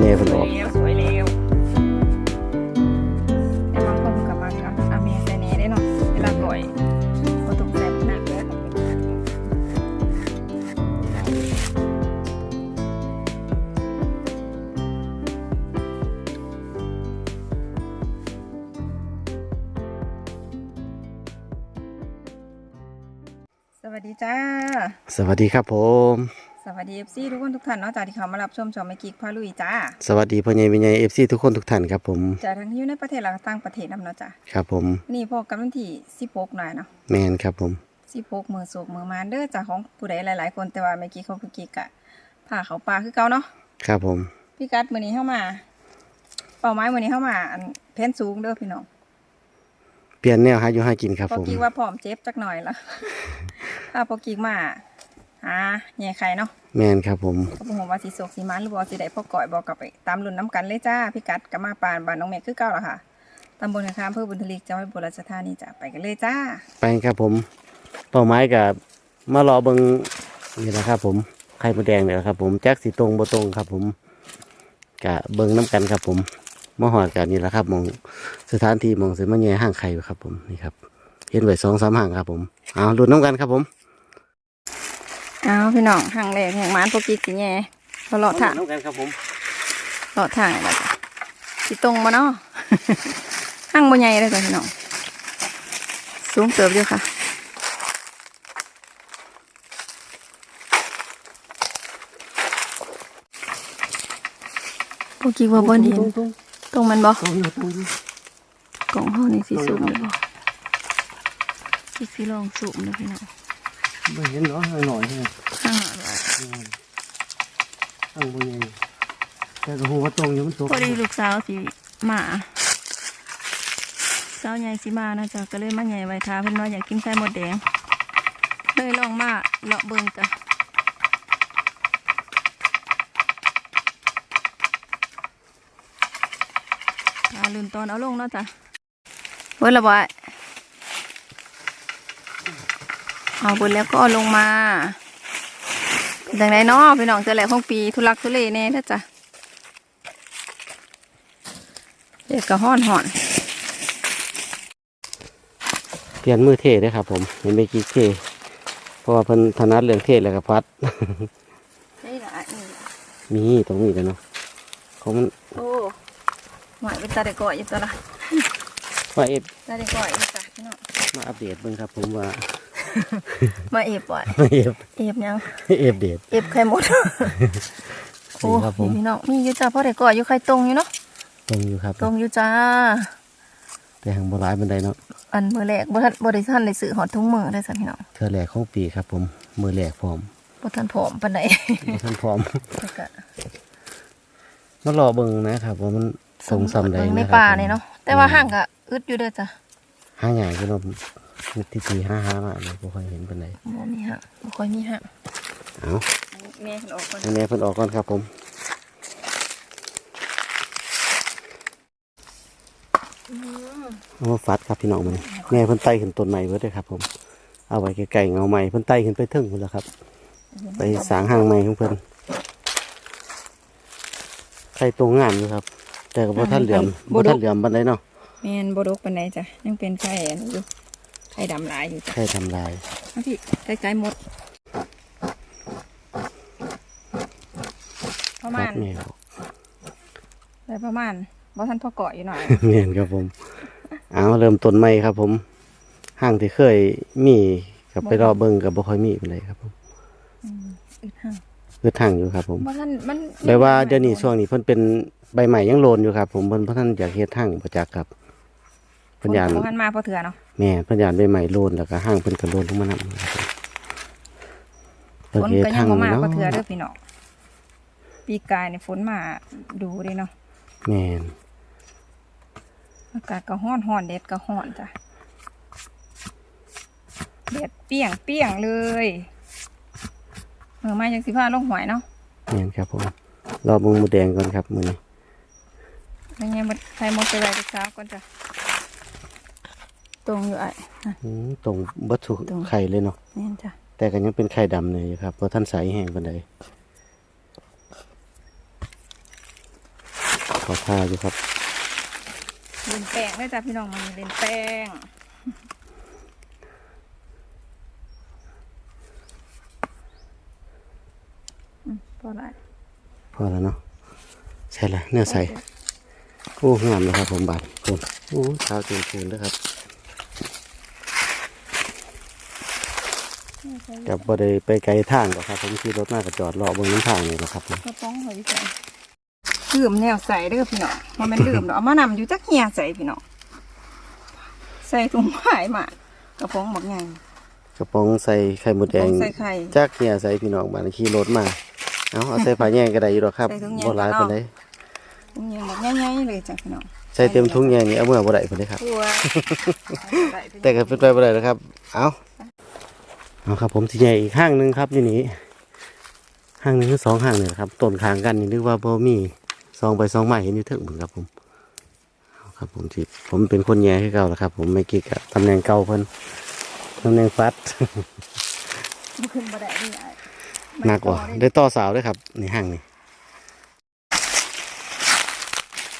แม่เพิ่นออกแล้วสวยแล้วแต่บางคนกับบางกับอาเมยใส่เน่ได้เนาะเวลาก่อยก็ต้องใส่หนักเลยสวัสดีจ้า สวัสดีครับผม วัสดีเอฟซีทุกคนทุกท่านเนาะจากที่เขามารับชมชมไม่กิกพาลุยจ้า สวัสดีพ่อใหญ่แม่ใหญ่ FC ทุกคนทุกท่านครับผมจากทั้งที่อยู่ในประเทศและก็ต่างประเทศนำเนาะจ้าครับผมนี่พบกันวันที่16หน่อยเนาะแมนครับผม16มือโศกมือมานเด้อจ้าของผู้ใดหลาย ๆ คนแต่ว่าไม่กิกเขาคือกิกอะพาเขาปลาคือเก่าเนาะครับผมพี่กัดมื้อนี้เข้ามา เป้าหมายมื้อนี้เข้ามาอันแผนสูงเด้อพี่น้องเปลี่ยนแนวหาอยู่หากินครับพอผมกิกว่าพร้อมเจ็บจักหน่อยละถ้าพอกิกมา หาแย่ไข่เนาะแมนครับผมก็บ่ฮู้ว่าสิโศกสิมันหรือบ่สิได้พ่อก่อยบ่กลับไปตามรุ่นน้ำกันเลยจ้าพี่กัดกับมาปานบ้านน้องแม่คือเก่าล่ะค่ะตำบลนาคามอำเภอบุญทลีจังหวัดบุรีรัมย์ธานีจ้าไปกันเลยจ้า ไปครับผมเป้าหมายกับมารอเบิงนี่แหละครับ ผมไข่มดแดงเนี่ยแหละครับ ผมแจ็คสีตรงบ่ตรงครับ ผมกะเบิงน้ำกันครับ ผมมาหอดกันนี่แหละครับมองสถานที่มองเสมาแย่ห้างไข่อยู่ครับ ผมนี่ครับเห็นไว้สองสามห้างครับ ผมเอาลุ้นน้ำกันครับผม เอาพี่น้องห่างแรกแห่งหมานพวกกิกสิแย่เราเลาะทางน้ำกันครับผมเลาะทางอะไรจ้ะสิตรงมาเนาะห่างบ่ใหญ่เลยจ้ะพี่น้องสูงเติบอยู่ค่ะพวกกิกว่าบ่เห็นตรงตรงตรงมันบ่ตรงอยู่ตรงอยู่กล่องเฮานี่สิสูงเลยบ่สิสิลองสูงเลยพี่น้อง ไม่เห็นเนาะห่างหน่อยใช่ไหมห่างหน่อยห่างบนใหญ่แต่ก็หัวตรงอยู่มันตกพอดีลูกสาวสิมาสาวใหญ่สิมานะจ๊ะก็เลยมาใหญ่ไว้ทาเพิ่นว่าอยากกินไข่มดแดงเลยลองมาเลาะเบิ่งจ้ะตาลืมตอนเอาลงเนาะจ้ะเว้ยละบ่อย เอาบนแล้วก็เอาลงมาเป็นจังไดเนาะพี่น้องเจอแหละของปีทุลักทุเลแน่เด้อจ้ะเด็กก็ห้อนห่อน เปลี่ยนมือเทได้ครับผมเห็นเมื่อกี้เทเพราะว่าเพิ่นถนัดเรื่องเทแล้วก็พัดนี่ละนี่มีตรงนี้เลยเนาะของมันโอ้หมายเป็นตาเด็กก่อยอยู่ตัวละว่าเอฟตาเด็กก่อยอยู่จ้ะพี่น้องมาอัปเดตเบิ่งครับผมว่า มาเอฟบ่อยเอฟเอฟยังเอฟเดตเอฟไข่หมดโอ้นี่ครับผมนี่พี่น้องมีอยู่จ้าพ่อเด็กก่อยอยู่ไข่ตรงอยู่เนาะตรงอยู่ครับ ตรงอยู่จ้า แต่หางบ่หลายบันไดเนาะอันมือแรกบ่ทันบ่ได้ทันได้ซื้อหอดทุ่งมือได้สัพี่น้องเธอแรกของปีครับผมมือแรกพร้อมบ่ทันผอมปานใดบ่ทันพร้อมแต่ก็มารอเบิ่งนะครับว่ามันทรงซ้ำใดเบิ่งในนะครับป่านี่เนาะแต่ว่าห่างก็อึดอยู่เด้อจ้ะหาใหญ่ก็เนาะ ที่ทีห้าห้ามาเนี่ยบ่ค่อยเห็นปานใดบ่มีห่างบ่ค่อยมีห่างเอาแม่เพิ่นออกก่อนให้แม่เพิ่นออกก่อนครับผมอืมเอามาฟัดครับพี่น้องมันแม่เพิ่นไต่ขึ้นต้นใหม่เบิดเลยครับ ผม เอาไว้ไกลๆเงาใหม่เพิ่นไต่ขึ้นไปถึงพุ่นแล้วครับ ไปสางหางใหม่ของเพิ่นไข่ตรงงามอยู่ครับ แต่ก็บ่ทันเหลื่อมบ่ทันเหลื่อมปานใดเนาะแม่นบ่ดกปานใดจ้ะยังเป็นไข่อันนี้อยู่ ไข่ดำหลายอยู่จ้ะไข่ทำลาย เอาพี่ใกล้ๆหมดประมาณแม่นได้ประมาณบ่ทันพอเกาะอยู่หน่อย แม่นครับผม เอาเริ่มต้นใหม่ครับผมห้างที่เคยมีกับไปรอเบิ่งกับบ่ค่อยมีปานใดครับผมอึดห่างคือทางอยู่ครับผมบ่ทันมันแปลว่าเดี๋ยวนี้ช่วงนี้เพิ่นเป็นใบใหม่ยังโลนอยู่ครับ ผมเพิ่นบ่ทันอยากเฮ็ดทางประจักษ์ครับเพิ่นยานบ่ทันมาพอเถื่อเนาะ แม่เพิ่นยานใบใหม่โลนแล้วก็ห้างเพิ่นก็โลนลงมานํครับฝนก็ยังบ่มาพอเถื่อเด้อพี่น้องปีกายนี่ฝนมาดูเด้เนาะแม่นอากาศก็ร้อนร้อนแดดก็ร้อนจ้ะแดดเปรี้ยงเปรี้ยงเลยเมื่อมาจังสิพาลงหวยเนาะแม่นครับผมรอเบิ่งหมูแดงก่อนครับมื้อนี้แล้วไงมันใส่หมดไปไว้เช้าก่อนจ้ะ ตรงอยู่ไอ้นั่น อืมตรงเบัตถุตรง ไข่เลยเนาะนี่นจ้ะแต่ก็ยังเป็นไข่ดำเลยอยู่ครับเพราะท่านใสแห้งปานใดขอท่าอยู่ครับเล่นแป้งเลยจ้ะพี่น้องมันเล่นแป้งอืมพอละพอแล้วเนาะใช่ละเนื้อใสโอ้งามเลยครับผมบาดคุณโอ้เท้าเต็มคูนด้วยครับ กับบ่ได้ไปไกลทางหรอกครับ ผมขี่รถมาก็จอดรอบนน้ำทางนี่แหละครับผมกระป๋องหอยใส่ลืมแนวใส่เด้อพี่น้องมันเป็นลืมดอกเอามานำอยู่จักเฮียใส่พี่น้องใส่ถุงผ้าหมากระป๋องบักใหญ่กระป๋องใส่ไข่มดแดงใส่ไข่จักเนี่ยใส่พี่น้องบ้านขี่รถมาเอาเอาใส่ผ้าแยงก็ได้อยู่หรอกครับใส่ถุงแยงบ่หลายก็ปานเอาใดถุงใหญ่บักใหญ่ๆเลยจ้ะพี่น้องใส่เต็มถุงแยงนี่เอาเมื่อบ่ได้ปานใดครับตัวแต่ก็เป็นไปบ่ได้นะครับ เอา เอาครับ ผมสิใหญ่อีกห้างหนึงครับอยู่นี่ห้างหนึงคือสองห้างนี่แหละครับต้นข้างกันนี่นึกว่าบ่มีซองไปซองมาเห็นอยู่เถึงเหมือนครับผมเอาครับผมที่ผมเป็นคนแย่คือเก่าแล้วครับ ผมไม่เกี่กับตำแหน่งเก่าเพิ่นตำแหน่งฟัดมันขึ้นบ่ได้นี่ไอ้หนักกว่าได้ต่อสาวด้วยครับในห้างนี่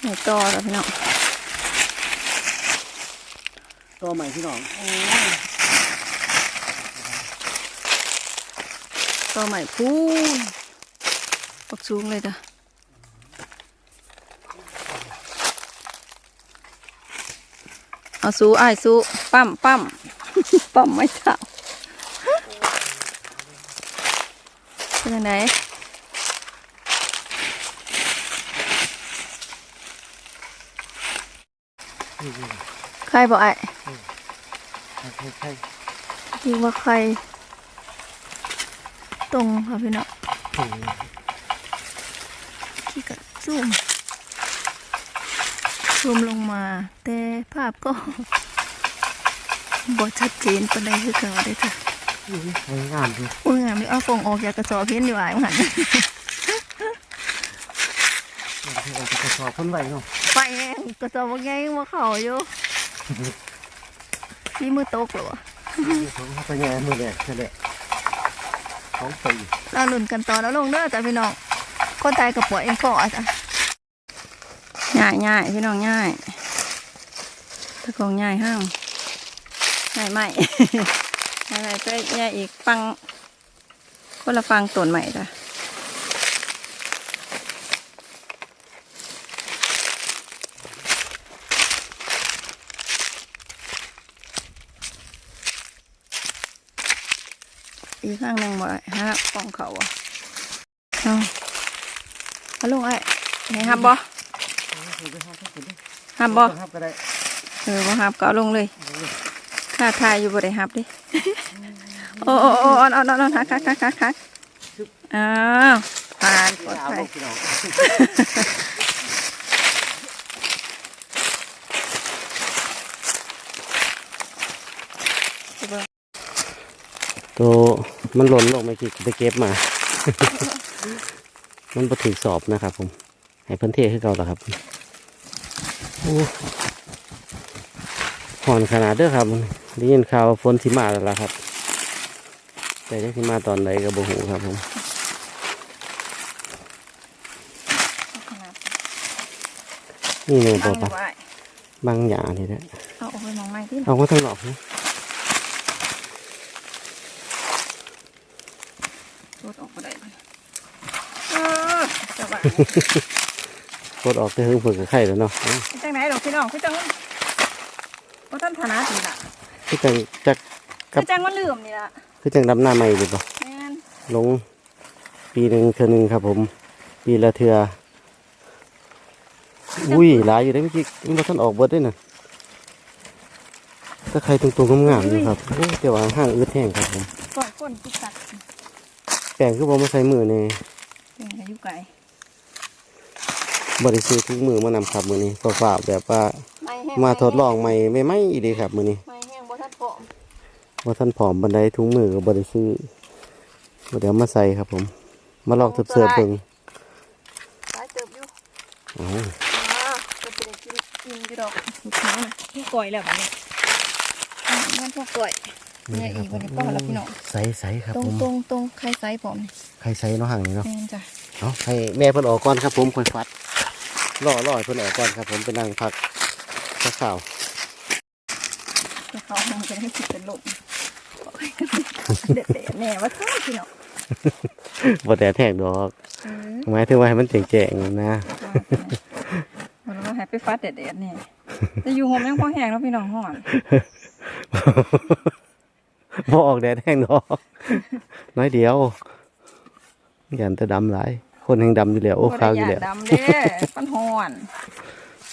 ไม่ต่อแล้วพี่น้องต่อใหม่พี่น้อง ต่อใหม่พูนปักสูงเลยจ้ะเอาสู้ไอ้ายสู้ปั้มปั้มปั้มไม่เท่าเป็นยังไงใครบอกไอ้จริงว่าใคร ตรงค่ะพี่น้องที่กระซูมซูมลงมา แต่ภาพก็บอชัดเจนปานใดคือเก่าเลยค่ะงามดูอุ้ยงามเลยเอาฟองออกจากกระสอบเพี้ยนดีกว่าหันกระสอบคนไหวเนาะไปเองกระสอบว่าไงว่าเขาอยู่ที่มือตกเหรอวะผมไปแง่มือแรกนั่นแหละ ของปีเราหลุนกันต่อแล้วลงเด้อจ้ะพี่น้องคนตายกับปวยเองก่อจ้ะง่ายง่ายพี่น้องง่ายตะกองง่ายห้างง่ายไหมง่ายใหมไปง่ายอีกฟังคนละฟังต้นใหม่จ้ะ อีกข้างหนึ่งบ่ได้ฮะกองเขาอะเอาเอาลงไอ้ให้ฮับบ่ฮับบ่ครับก็ได้เออบ่ฮับก็เอาลงเลยค่าทายอยู่บ่ได้ฮับดิโอ้โอ้โอ้อ่อนอ่อนอ่อนฮักฮักฮักฮักฮักอ้าวผ่านปลอดภัย พี่น้อง สิเบิ่ง ตัวมันหล่นลงไม่กี่ไปเก็บมา มันประถึกสอบนะครับผม ให้เพิ่นเทให้เก่าแล้วครับโอ้หอนขนาดเด้อครับได้ยินข่าวว่าฝนสิมาแล้วล่ะครับ แต่จะสิมาตอนไหนก็บ่ฮู้ครับผมขนาดนี่เนี่ยบัตังวอปะยู่ไว้บางอย่างนี่แหละเอาออกไปมองไม้ที่เอามาทางนอกนะ รถออกบ่ได้บ่เออจะว่ากดออกได้ถึงฝึกกับไข่แล้วเนาะเอ้าจังไหนดอกพี่น้องคือจังบ่ทันฐานะนี่ล่ะคือจังจักครัคืบอจังว่าลืมนี่ล่ะคือจังดำหน้าใหม่ดีป่ะแม่นลงปีหนึ่งเทือหนึ่งครับผม ปีละเทืออุ้ยหลายอยู่ได้เมื่อกี้มันบ่ท่านออกเบิดด้วยนะถ้าใครตรงๆงามๆอยู่ครับโอ้แต่ว่าห้างอึดแห้งครับผมปล่อยคนทุกสัตว์ แป้งคือบ่มาใส่มือในเป็นอายุไกลบริสุทธิ์ทุกมือมานำครับมือนี้ก็ฝากแบบว่าไม่แห้งมาทดลองใหม่ไม่ไม่อีดีครับมือนี้ไม่แห้งบ่ทันพอว่าท่านผอมบันไดทุกมือกับบริสุทธิ์เดี๋ยวมาใส่ครับผม มาลอกเสิร์ฟๆเบิ่งสายเติบอยู่เอาอ่าก็สิได้กินกินอยู่ดอกลูกน้องน่ะพี่ก่อยแล้วบัดนี้อ่างั้นพวกก่อย เนี่ยอีกวันนี้ป้อนแล้วพี่น้องใส่ใส่ครับตรผงมตรงตรงใครไซส์ผมนี่ใครใส่เนาะห่างนี่เนาะแม่นจ้ะเอาให้แม่เพิ่นออกก่อนครับผมค่อยฟัดรอรอให้เพิ่นออกก่อนครับ ผมไปนั่งพักพักข่าวจะเขาห้องจะให้คิดเป็นลมเด็ดๆแน่ว่าซ่าพี่เนาะบ่แต่แทกดอกเออหมายถึงว่าให้มันแจ้งๆนะมันว่าให้ไปฟัดเด็ดๆเนี่ยจะอยู่โฮมยังพอแห้งแล้วพี่น้องห่อน บ่ออกแดดแห้งดอก น้อยเดียวยันแต่ดำหลาย คนแห่งดำอยู่แล้วโอ้ขาวอยู่แล้วบ่ได้ย่านดำเด้ปันห่อน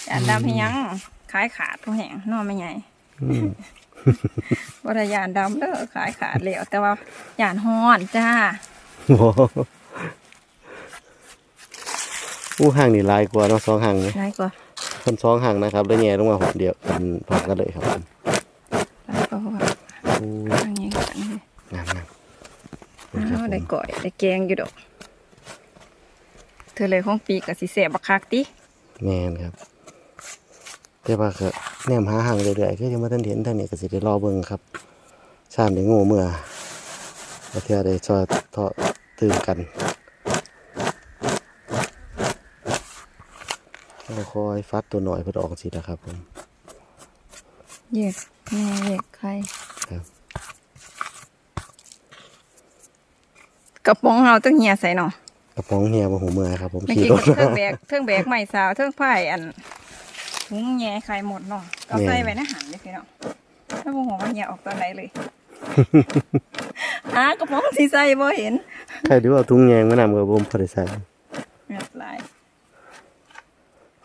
ย่านดำให้ยังขายขาดพอแห้งนอนไม่ใหญ่อืมบ่ได้ย่านดำเด้อขายขาดแล้วแต่ว่าย่านห่อนจ้าโอ้อู้ห่างนี่หลายกว่าเนาะสองห่างเนี่ยได้ก็คนสองห่างนะครับแล้วแง่ลงมาหอมเดียวกันพร้อมกันเลยครับผมได้ก็ว่าอู้ ทางนี้กันเลยงามงามอ้าวได้ก่อยได้แกงอยู่ดอก เธอเลยของปีกับสิแสบบักคักติแมนครับ แต่ว่าก็แนมหาห่างเรื่อยๆคือยังมาทันเห็นทางนี้ก็สิได้รอเบิ่งครับชามได้โง่เมื่อประเทศได้ชอทอตื่นกันเราคอยฟัดตัวหน่อยเพื่อออกสินะครับผม เยกแม่เยกใครครับกระป๋องเราต้องเหียใส่เนาะกระป๋องเฮียมาหูเมื่อครับ ผมเมื่อขี่กี้รก็ถเครื่องแบกเครื่องแบกใหม่สาวเครื่องไผ่อันถุงแง่ใครหมดเนาะเอาใส่ไว้ในหันเลยพี่เนาะถ้าโมโหว่าเหียออกตอนไหนเลยอ่ากระป๋องสีใส่บ่เห็นใครดูเอาทุ่งแยงมานำกับผมพอได้ใส่เงียบหลาย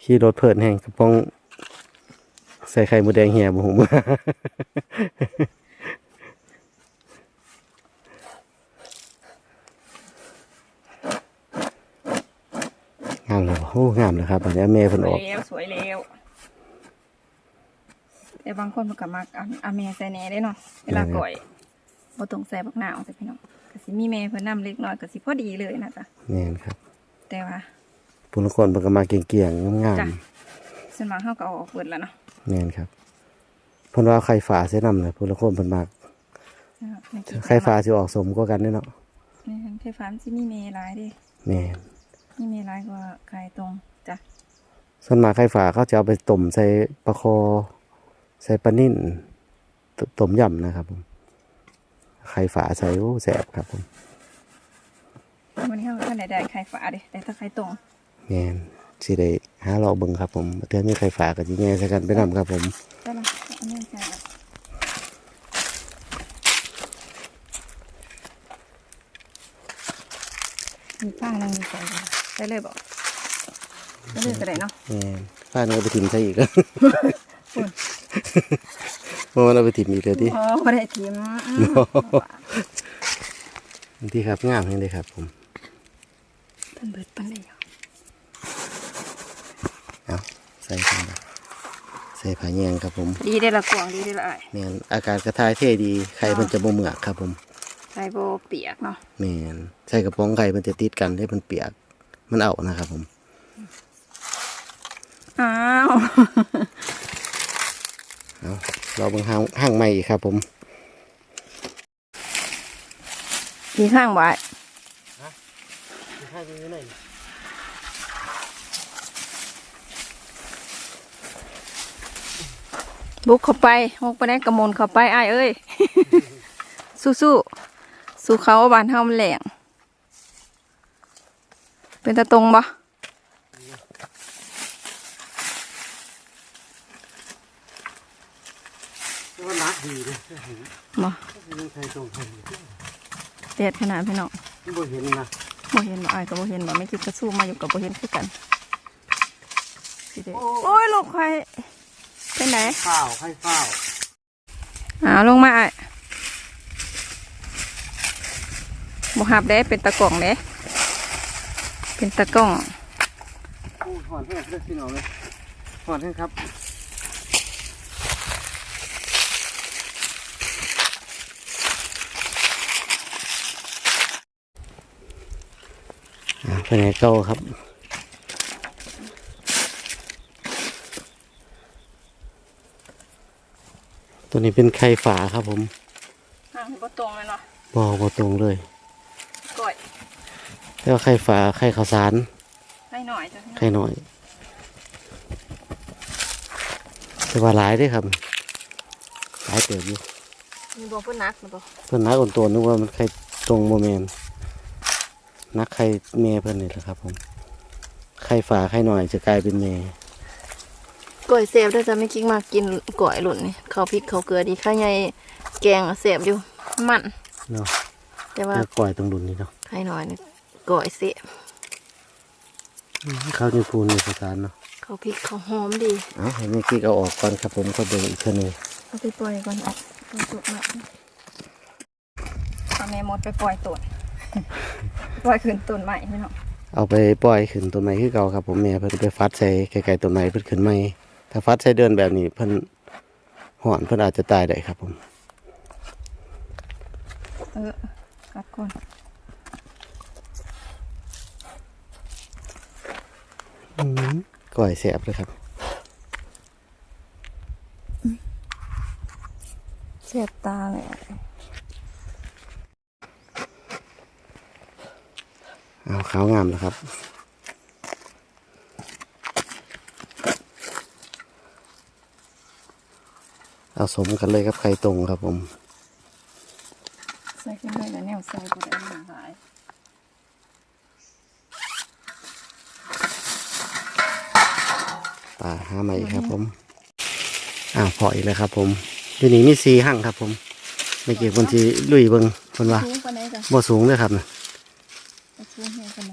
ขี่รถเพิ่นแห้งกระป๋องใส่ไข่หมูแดงเฮียมาหูเมื่องามเลยบ่โอ้งามเลยครับอันนี้แม่สเพิ่นอวอยกแล้วสวยแล้วแต่บางคนมันก็มักเอาเอาแม่ใส่แหน่ได้เนาะเวลาก่อยบ่ต้องใส่บักหนาวใส่พี่น้องก็สิมีแม่เพิ่นนำเล็กน้อยก็สิพอดีเลยนะจ๊ะแม่นครับ แต่ว่าผู้ละคนเพิ่นก็มาเกี่ยงๆงามจ้ะส่วนมากเฮาก็เอาออกเบิดแล้วเนาะๆ แม่นครับเพิ่นว่าไข่ฝาเส้นนำเลยผู้ละคนเพิ่นมักในคลิปไข่ฝาสิออกสมกว่ากันเด้อเนาะในไข่ฟ้ามันสิมีเมหลายเดิแม่นมีเมหลายกว่าไข่ตรงจ้ะส่วนมากไข่ฝาเขาจะเอาไปต้มใส่ปลาคอ ใส่ปลานิ่นตต้มยำนะครับผมไข่ฝาใส่โอ้แสบครับผมวันนี้เฮาท่านได้ได้ไข่ฟ้าเดิแต่ถ้าไข่ตรงแม่น สิได้หาเราเบิ่งครับผมเทื่อมีไข่ฝาก็สิแง่ใส่กันไปนํครับผมก็ละอันนี้ใส่ละมีข้างหนึงมีใส่เลยได้เลยบอกได้เลยก็ได้เนาะแม่นฟ้านี่เอาไปถิ่มใส่อีกฝุ่นเมื่อวานเอาไปถิ่มอีกเลยที่อ๋อบ่ได้ทิมอืมที่ครับงามแห่งเลยครับผม เพิ่นเบิดปันได้อยู่เอา ใส่กันนะใส่ผาแยงครับผมดีได้ละกวางดีได้ละอ้ายแม่นอากาศกระทายเท่ดีไข่มันจะบ่เหมือกครับผมใส่โบเปียกเนาะแม่นใส่กระป๋องไข่มันจะติดกันให้มันเปียก มันเอานะครับผมอ้าวเอาเราเบิ่งห้างห้างใหม่อีกครับผมมีข้างไว้ห้างอยู่ไหน บุกเข้าไปบุกไปได้กระมนเข้าไปอ้ายเอ้ย สู้สู้สู้เขาบานเฮามันแหลงเป็นตาตรงบ่มันนักดีเลยบ่ยังใส่ตรงไข่แดดขนาดพี่น้องบ่เห็นนะบ่เห็นบ่อ้ายก็บ่เห็นบ่ไม่คิดกระสู้มาอยู่กับบ่เห็นคือกันสิเด้โอ้ยลูกใคร เป็นไหนข้าวไข่ข้าวอ้าวลงมาอ้ายบ่หับเด้เป็นตะกล่องเด้เป็นตะกล่องโอ้หอนแห้งเลยพี่น้องเลยหอนแห้งครับอะไปไหนเก้าครับ ตัวนี้เป็นไข่ฝาครับผมอะมัก็ตรงเลยเนาะบอบ่ตรงเลย ก่อยแล้วาไข่ฝาไข่ข้าวสาร ไข่หน่อยจ้ะไข่หน่อย แต่ว่าหลายด้วยครับ หลายเติบอยู่มีบอกเพื่อนนักมันบอกเพื่อนนักอ่อนตัวนึกว่ามันไข่ตรงโมเมนนักไข่เมย์เพื่อนนี่แหละครับผม ไข่ฝาไข่หน่อยจะกลายเป็นเมย์ ก่อยเสพได้จะไม่คิดมากกินก่อยหล่นนี่เขาพริกเขาเกลือดีข้าวใหญ่แกงอะเสพอยู่มันเนาะแต่ว่าแล้วก่อยตรงดุนนี่เนาะใครหน่อยนี่ก่อยเสพข้าวนี่พูนในสถานเนาะเขาพริกเขาหอมดีเอาให้แม่กิ๊กเอาออกก่อนครับผมก็เบิ่งอีกเท่านึงเอาไปปล่อยก่อนออกตัวตุ่นเอาแม่มดไปปล่อยตุ่นปล่อยขึ้นตุ่นใหม่พี่น้องเอาไปปล่อยขึ้นต้นไม้คือเก่าครับผมแม่เพิ่นไปฟัดใส่ไกลๆต้นไม้เพิ่นขึ้นใหม่ ถ้าฟัดใส่เดินแบบนี้เพิ่นหอนเพิ่นอาจจะตายได้ครับผม เออกัดก่อนอืมก่อยแสบเลยครับเสียบตาเลยเอาขาวงามแล้วครับ เอาสมกันเลยครับไข่ตรงครับผมใส่ขึ้นได้แล้วแนวใส่กูได้หนึ่งหลายป่าห้าใหม่ครับผมอ้าวพออีกแล้วครับ ผมอยู่นี่มีสีหั่งครับ ผมไม่เกี่ยวคนที่ลุยเบิงคนว่าสูงปานไหนจ้ะบ่สูงเลยครับนะสูงแค่ปานไหน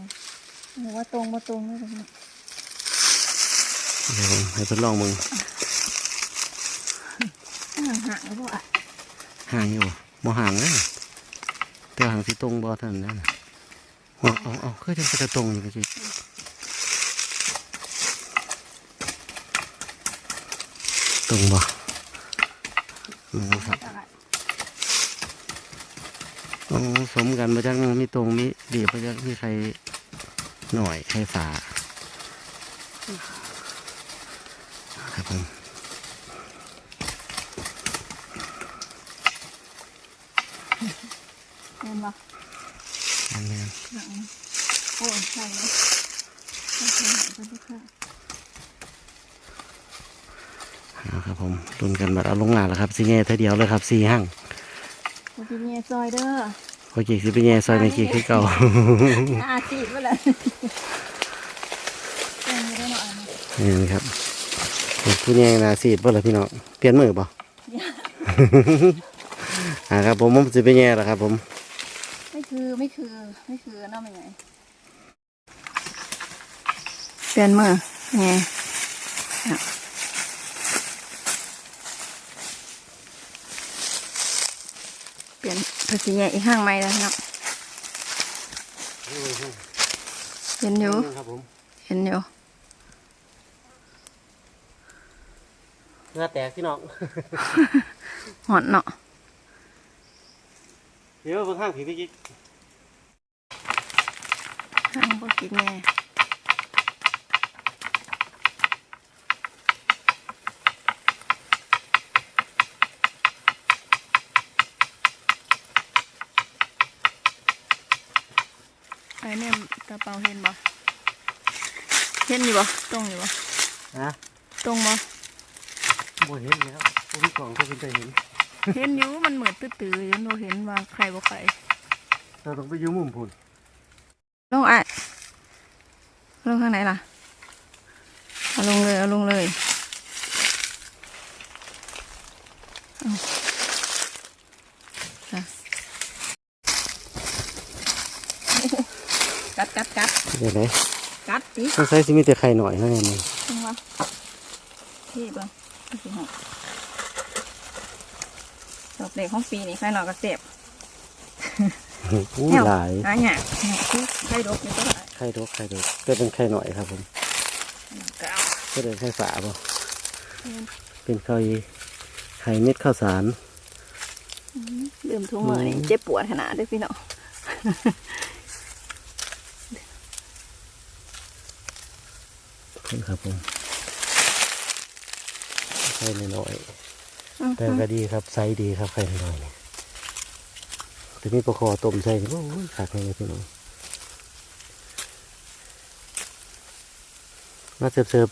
หรือว่าตรงมาตรงเลยจ้ะเดี๋ยวผมให้เพิ่นลองมึงห่างแล้วบ่ห่างอยู่บ่ห่างเลยแต่ห่างที่ตรงบ่ท่านั้นเอาเอาเอาคือจังจะตรงอยู่จริตรงบ่นะครับอสมกันมาจากมีตรงมีเดียบมาจากมีใครหน่อยใครฝาครับผม เห็น บ่อันนี้ห่างโอ้ยใช่เลยใช่ใช่ใช่ค่ะเอาครับผมรุนกันบัดเอาลงงานแล้วครับสีแง่เท่าเดียวเลยครับสีห้างขอบคุณเมียซอยเด้อโอเคสิเป็นแง่ซอยไม่กี่คือเก่าอาจีบไปเลยเต็มไม่ได้หน่อยนะนี่นะครับผู้แง่นาสีดเพื่อพี่น้องเปลี่ยนมือป่ะอ่าครับผมผมจะเป็นแง่แล้วครับผมไม่ คือไม่คือไม่คือน่าเป็นไงเปลี่ยนมือไงเนี่ยเปลี่ยนภาษีใหญ่อีกห้างไม่แล้วเนาะเห็นอยู่ครับผมเห็นอยู่เนื้อแตกพี่น้องหอนเนาะเดี๋ยวเพิ่งห้างผีพี่กิ๊ก ห้างบ่กินแน่ไอ้เนี่ยกระเป๋าเห็นบ่เห็นอยู่บ่ตรงอยู่บ่นะตรงบ่บ่เห็นแล้วพี่กล่องก็เป็นใจเห็น เห็นอยู่มันเหมือนตื้อๆอยู่เราเห็นว่าใครบ่ใครเราต้องไปอยุ่มุมพุ่น ลงอะลงข้างไหนล่ะเอาลงเลยเอาลงเลยเอาค่ะกัดกัดกัดเดี๋ยวไหนกัดสิต้องใช้สิมีแต่ไข่หน่อยเท่านั้นเองลงมาที่เบ้างที่สิหกดอกเด็กของปีนี่ใครหน่อยก็เจ็บ อู้หลายหาหยาใครดอกนี่ก็ได้ไข่ดกไข่ดกก็เป็นไข่หน่อยครับผมก็เอาก็เป็นไข่ฝาบ่เป็นไข่ไข่เม็ดข้าวสารลืมทุ่งมือนี่เจ็บปวดขนาดเด้วยพี่น้องครับผมไข่หน่อยๆแต่ก็ดีครับไซส์ดีครับไข่หน่อยๆเนี่ย แต่มีปลาคอต้มใส่นี่โอ้ยขาดเลยพี่น้องมาเสิร์ฟ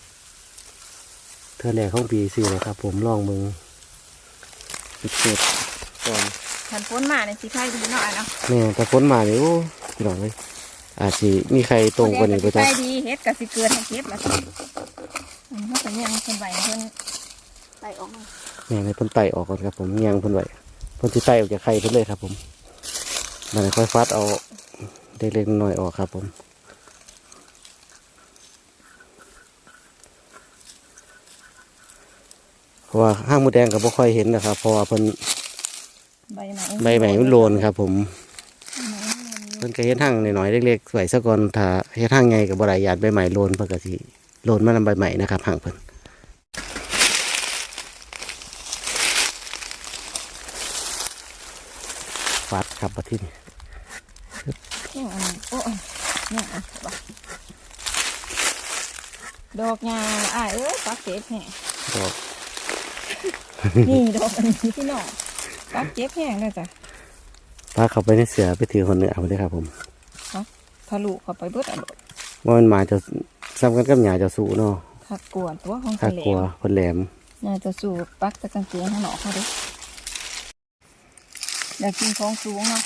ๆเธอแรกของปีสี่เลยครับ ผมลองมึงเก็บก่อนขันพ้นมาในสีไข่ดีหน่อยเนาะแม่แต่ฝนมาเนี่ยโอ้พี่น้องเลยอาจสิมีใครตรงกว่านี้ไปไปจ้ะไข่ดีเฮ็ดกับสิเกินให้เก็บแล้วสิอันนี้ก็ยังคนใบเพิ่นไตออกมาแม่ให้เพิ่นไต่ออกก่อนครับผมเงียงเพิ่นไว้เพิ่นสิไต่ออกจากไข่เพิ่นเลยครับผม มันค่อยฟัดเอาเล็กๆน้อยๆออกครับผมเพราะว่าห้างมดแดงก็บ่ค่อยเห็นนะครับเพราะว่าเพิ่นใบไหมใบใหม่มันโลนครับ ผมเพิ่นก็เฮ็ดห้างน้อยๆเล็กๆไว้ซะก่อนถ้าเฮ็ดห้างใหญ่ก็บ่ได้ญาติใบใหม่โลนเพิ่นก็สิโลนมานำใบใหม่นะครับห้างเพิ่นฟัดครับบัดทีนี้ เนี่ยอันนี้โอ้ยเนี่ยอันนี้บ่ดอกยาอ้าเอ้ยปักเก็บแห้งดอกนี่ดอกอันนี้พี่น้องปักเก็บแห้งเลยจ้ะพาเข้าไปในเสือไปถือคนเนื้อเอาได้ครับผมทะลุเข้าไปเบิดอันว่ามันมาจะซ้ำกันกับหยาจะสู้เนาะถ้ากวนตัวของถ้าทะเลกลัวคนแหลมน่าจะสู่ปักตะกางเกงข้างนอกเขาดิอยากกินของสูงเนาะ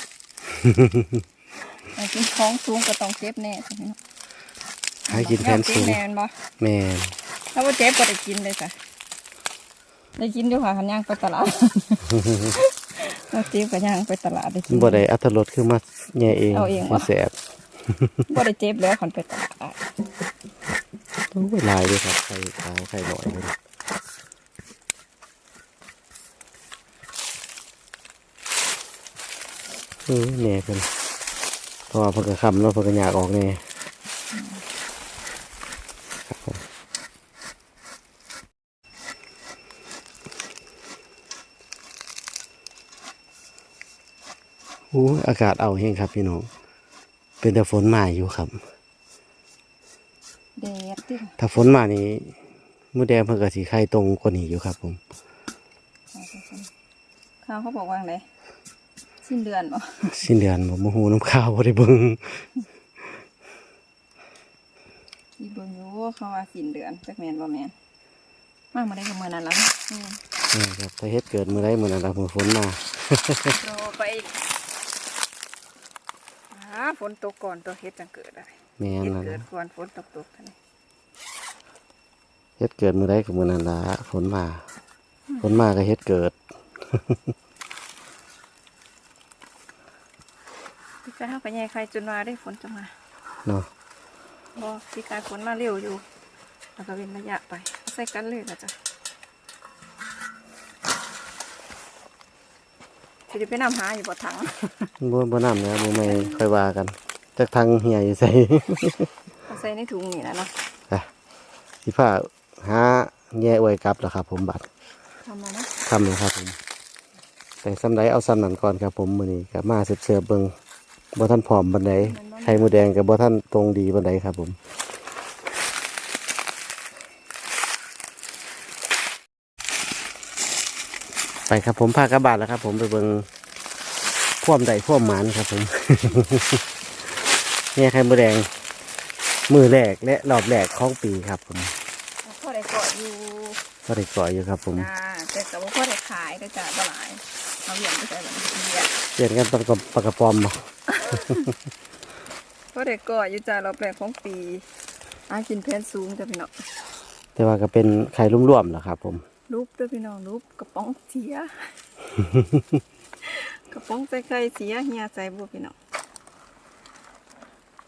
อยากกินของสูงก็ต้องเจ็บแน่ใช่ไหมเนาะให้กินแทนอยาสูเจ็บงแน่แม่นบ่แม่นถ้าว่าเจ็บก็ได้กินเลยจ้ะได้กินด้วยค่ะขันย่างไปตลาดเราเจ็บกับย่างไปตลาดได้กินบ่ได้อัตรสคือมาแย่เองเอาเองวะแสบบ่ได้เจ็บแล้วขันไปตลาดอะโอ้ยลายด้วยครับไข่ขาวไข่หน่อยเลยเออแน่เพิ่นเพ ราะว่าเพิ่นก็คำเนาะเพิ่นก็อยากออกแน่ครับผมโอ้ยอากาศเอาแห้งครับพี่น้อง เป็นแต่ฝนมาอยู่ครับ แดดดิถ้าฝนมานี่มือแดงเพิ่นก็สีไข่ตรงกว่านี้อยู่ครับผม ข้าวเขาบอกว่าไง สิ้นเดือนบ่สิ้นเดือนผมโมโหน้ำข้าวบ่ได้เบิ่งอีเบิ่งอยู่เขาว่าสิ้นเดือนจักแม่นบ่แม่นมากมาได้กับมื้อนั้นแล้วอืมนี่ครับถ้าเฮ็ดเกิดมื้อใดมื้อนั้นล่ะมื้อฝนมารอไปอีกอ่าฝนตกก่อนตัวเฮ็ดจังเกิดได้แม่นเฮ็ดล่ะเกิดนะก่อนฝนตกตกท่านนี่เฮ็ดเกิดมื้อใดก็มื้อนั้นล่ะฝนมาฝนมาก็เฮ็ดเกิด พี่กายเฮาก็แย่ใครจนว่าได้ฝนจะมาเนาะบ่พี่กายฝนมาเร็วอยู่ แล้วก็เว้นระยะไป ใส่กันเลยนะจ๊ะสิได้ไปนำหาอยู่บ่ถังบ่บ่น้ำเนี่ยบ่ไม่ค่อยว่ากันจักทางเหียอยู่ใส่เอาใส่ในถุงนี่แหละเนาะอะสิพาหาแย่อวยกลับแล้วครับ ผมบัดทำมาเนาะทำเลยครับผมแต่ซ้ำใดเอาซ้ำนั้นก่อนครับผมมื้อนี้ก็มาเสิร์ฟๆเบิ่ง บ่ทันพร้อมบันไดไข่หมูแดงก็บ่ทันตรงดีบันไดครับผมไปครับผมพากระบาดแล้วครับ ผมไปเบิ่งพ่วมใดพ่วมหมันครับ ผมเนี่ยไข่หมูแดง มือแรกและรอบแรกของปีครับ ผมพ่อได้เกาะอยู่ก็ได้ก่อยอยู่ครับ ผมจ้าแต่ก็บ่พ่อได้ขายได้อจ้าบ่หลายเอาเหรียญไปใส่แบบนี้เหรียญเปลี่ยนกันต้องกับปากกระปอมบ่ พ่อได้เกาะอยู่จ้ารอบแรกของปีอากินแพนสูงจ้ะพี่น้องแต่ว่าก็เป็นไข่ร่วมๆแหละครับ ผมรูปเด้อพี่น้องรูปกระป๋องเสีย กระป๋องใส่ไข่เสียเฮียใส่บัวพี่น้อง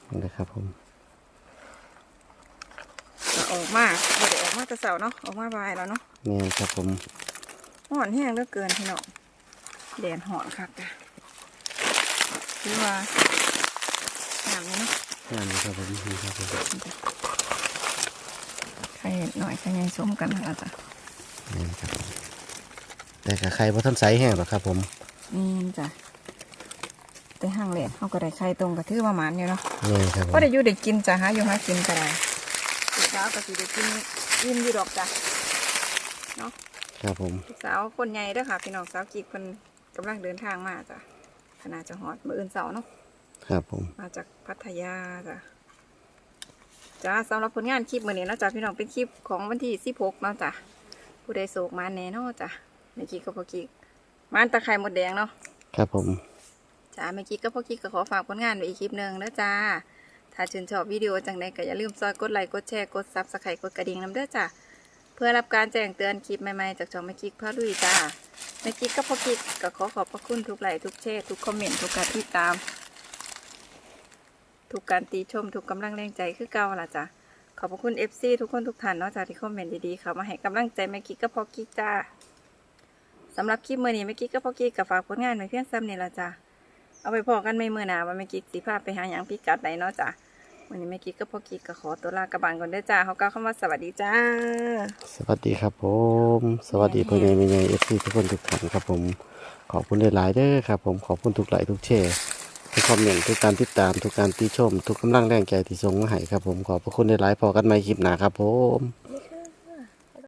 นี่นะครับผมก็ออกมาบ่ได้ออกมาแต่เสาเนาะออกมาบ่ายแล้วเนาะนี่ครับผมห่อนแห้งเหลือเกินพี่น้องแดดห่อนคักจ้ะ คือว่าน้ำนี้เนาะงานนี้ครับผมนี่ครับผมไข่หน่อยไข่ใหญ่สมกันแล้วจ้ะนี่ครับผมแต่กับไข่พอท่านใสแห้งหรอกครับ ผมนี่จ้ะแต่ห้างแหลกเขาก็ได้ไข่ตรงกับทือประมาณอยู่เนาะนี่ครับผมก็ได้อยู่ได้กินจ้ะหาอยู่หากินก็ได้ลูกสาวก็สิได้กินยิ้มอยู่ดอกจ้ะเนาะครับผมลูกสาวคนใหญ่เด้อค่ะพี่น้องสาวกีกคนกำลังเดินทางมาจ้ะ ขนาดจะฮอดมื้ออื่นเสาร์เนาะครับผม มาจากพัทยาจ้ะจ้าสำหรับผลงานคลิปมื้อนี้เนาะจ้ะพี่น้องเป็นคลิปของวันที่16เนาะจ้ะผู้ใดโศกมาแน่เนอจ้ะแม่กิ๊กกับพ่อกิ๊กมานตะไคร่หมดแดงเนาะครับผมจ้าแม่กิ๊กกับพ่อกิ๊กก็ขอฝากผลงานไว้อีกคลิปหนึ่งนะจ้าถ้าชื่นชอบวิดีโอจังใดก็อย่าลืมซอยกดไลค์กดแชร์กดซับสไครต์กดกระดิ่งน้ำเด้อจ้าเพื่อรับการแจ้งเตือนคลิปใหม่ๆจากช่องแม่กิ๊กพาลุยจ้า แม่กิ๊กกับพ่อกิ๊กก็ขอขอบพระคุณทุกไลค์ทุกแชร์ทุกคอมเมนต์ทุกการติดตาม ทุกการตีชม ทุกกำลังแรงใจคือเก่าล่ะจ้ะขอบพระคุณ FC ทุกคนทุกท่านเนอกจากที่คอมเมนต์ดีๆเขามาให้กำลังใจแม่กิ๊กกับพ่อกิ๊กจ้าสำหรับคลิปมื่อนี้แม่กิ๊กกับพ่อกิ๊กก็ฝากผลงานไว้เพียงซ้ำนี่ละจ้ะเอาไปพอกันไม่เมื่อหนาว่าแม่กิ๊กสิพาไปหาหยังพิกัดใดเนาะจ้ะ วันนี้แม่กิ๊กกับพ่อกิ๊กก็ขอตัวลากระบังก่อนได้จ้าเขาก็เข้ามาสวัสดีจ้า สวัสดีครับผม สวัสดีพ่อใหญ่แม่ใหญ่เอฟซีทุกคนทุกท่านครับผม ขอบคุณหลายๆเด้อครับผมขอบคุณทุกไลค์ทุกแชร์ทุกคอมเมนต์ทุกการติดตามทุกการติชม ทุกกำลังแรงใจที่ส่งมาให้ครับผมขอบพระคุณหลายๆพอกันใหม่คลิปหน้าครับผม